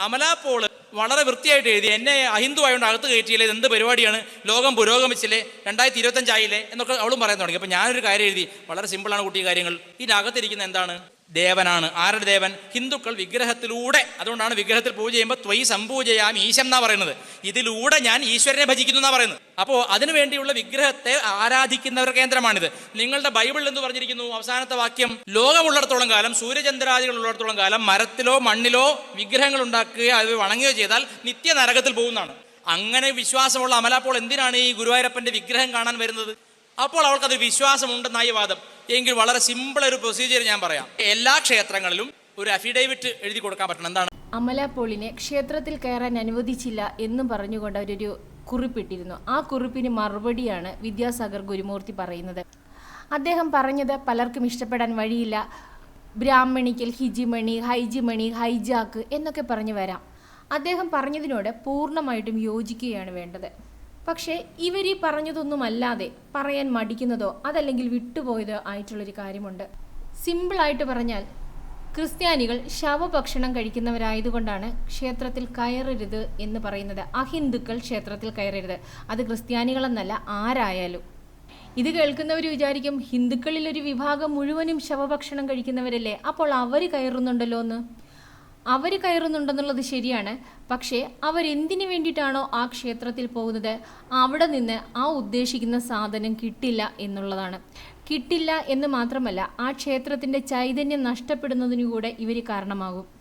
അമല പോൾ വളരെ വൃത്തിയായിട്ട് എഴുതി. എന്നെ അഹിന്ദു ആയതുകൊണ്ട് അകത്ത് കയറ്റിയില്ലേ? എന്ത് പരിപാടിയാണ്? ലോകം പുരോഗമിച്ചില്ലേ? രണ്ടായിരത്തി ഇരുപത്തഞ്ചായില്ലേ എന്നൊക്കെ അവളും പറയാൻ തുടങ്ങി. അപ്പൊ ഞാനൊരു കാര്യം എഴുതി. വളരെ സിമ്പിളാണ് കുട്ടി കാര്യങ്ങൾ. ഇതിനകത്തിരിക്കുന്ന എന്താണ്? ദേവനാണ്. ആരുടെ ദേവൻ? ഹിന്ദുക്കൾ വിഗ്രഹത്തിലൂടെ. അതുകൊണ്ടാണ് വിഗ്രഹത്തിൽ പൂജ ചെയ്യുമ്പോൾ ത്വൈ സംപൂജയാം ഈശം എന്നാ പറയുന്നത്. ഇതിലൂടെ ഞാൻ ഈശ്വരനെ ഭജിക്കുന്നു എന്നാ പറയുന്നത്. അപ്പോൾ അതിനുവേണ്ടിയുള്ള വിഗ്രഹത്തെ ആരാധിക്കുന്നവർ കേന്ദ്രമാണിത്. നിങ്ങളുടെ ബൈബിളിൽ എന്ന് പറഞ്ഞിരിക്കുന്നു? അവസാനത്തെ വാക്യം ലോകമുള്ളിടത്തോളം കാലം സൂര്യചന്ദ്രാദികൾ ഉള്ളിടത്തോളം കാലം മരത്തിലോ മണ്ണിലോ വിഗ്രഹങ്ങൾ ഉണ്ടാക്കുകയോ അത് വണങ്ങുകയോ ചെയ്താൽ നിത്യ നരകത്തിൽ പോകുന്നതാണ്. അങ്ങനെ വിശ്വാസമുള്ള അമലാപ്പോൾ എന്തിനാണ് ഈ ഗുരുവായൂരപ്പന്റെ വിഗ്രഹം കാണാൻ വരുന്നത്? അപ്പോൾ അവൾക്കത് വിശ്വാസമുണ്ടെന്നായി വാദം. എങ്കിൽ വളരെ സിമ്പിൾ ഒരു പ്രൊസീജിയർ ഞാൻ പറയാം. എല്ലാ ക്ഷേത്രങ്ങളിലും ഒരു അഫിഡേവിറ്റ് എഴുതി കൊടുക്കാൻ പറ്റണം. എന്താണ്? അമല പോളിനെ ക്ഷേത്രത്തിൽ കയറാൻ അനുവദിച്ചില്ല എന്നും പറഞ്ഞുകൊണ്ട് അവരൊരു കുറിപ്പിട്ടിരുന്നു. ആ കുറിപ്പിന് മറുപടിയാണ് വിദ്യാസാഗർ ഗുരുമൂർത്തി പറയുന്നത്. അദ്ദേഹം പറഞ്ഞത് പലർക്കും ഇഷ്ടപ്പെടാൻ വഴിയില്ല. ബ്രാഹ്മണിക്കൽ ഹിജിമണി ഹൈജിമണി ഹൈജാക്ക് എന്നൊക്കെ പറഞ്ഞു വരാം. അദ്ദേഹം പറഞ്ഞതിനോട് പൂർണമായിട്ടും യോജിക്കുകയാണ് വേണ്ടത്. പക്ഷേ ഇവർ ഈ പറഞ്ഞതൊന്നുമല്ലാതെ പറയാൻ മടിക്കുന്നതോ അതല്ലെങ്കിൽ വിട്ടുപോയതോ ആയിട്ടുള്ളൊരു കാര്യമുണ്ട്. സിമ്പിളായിട്ട് പറഞ്ഞാൽ ക്രിസ്ത്യാനികൾ ശവഭക്ഷണം കഴിക്കുന്നവരായതുകൊണ്ടാണ് ക്ഷേത്രത്തിൽ കയറരുത് എന്ന് പറയുന്നത്. അഹിന്ദുക്കൾ ക്ഷേത്രത്തിൽ കയറരുത്. അത് ക്രിസ്ത്യാനികളെന്നല്ല ആരായാലും. ഇത് കേൾക്കുന്നവർ വിചാരിക്കും ഹിന്ദുക്കളിൽ ഒരു വിഭാഗം മുഴുവനും ശവഭക്ഷണം കഴിക്കുന്നവരല്ലേ? അപ്പോൾ അവർ കയറുന്നുണ്ടല്ലോ എന്ന് അവർ കയറുന്നുണ്ടെന്നുള്ളത് ശരിയാണ്. പക്ഷേ അവരെന്തിനു വേണ്ടിയിട്ടാണോ ആ ക്ഷേത്രത്തിൽ പോകുന്നത്? അവിടെ നിന്ന് ആ ഉദ്ദേശിക്കുന്ന സാധനം കിട്ടില്ല എന്നുള്ളതാണ്. കിട്ടില്ല എന്ന് മാത്രമല്ല ആ ക്ഷേത്രത്തിന്റെ ചൈതന്യം നഷ്ടപ്പെടുന്നതിനു കൂടെ ഇവർ കാരണമാകും.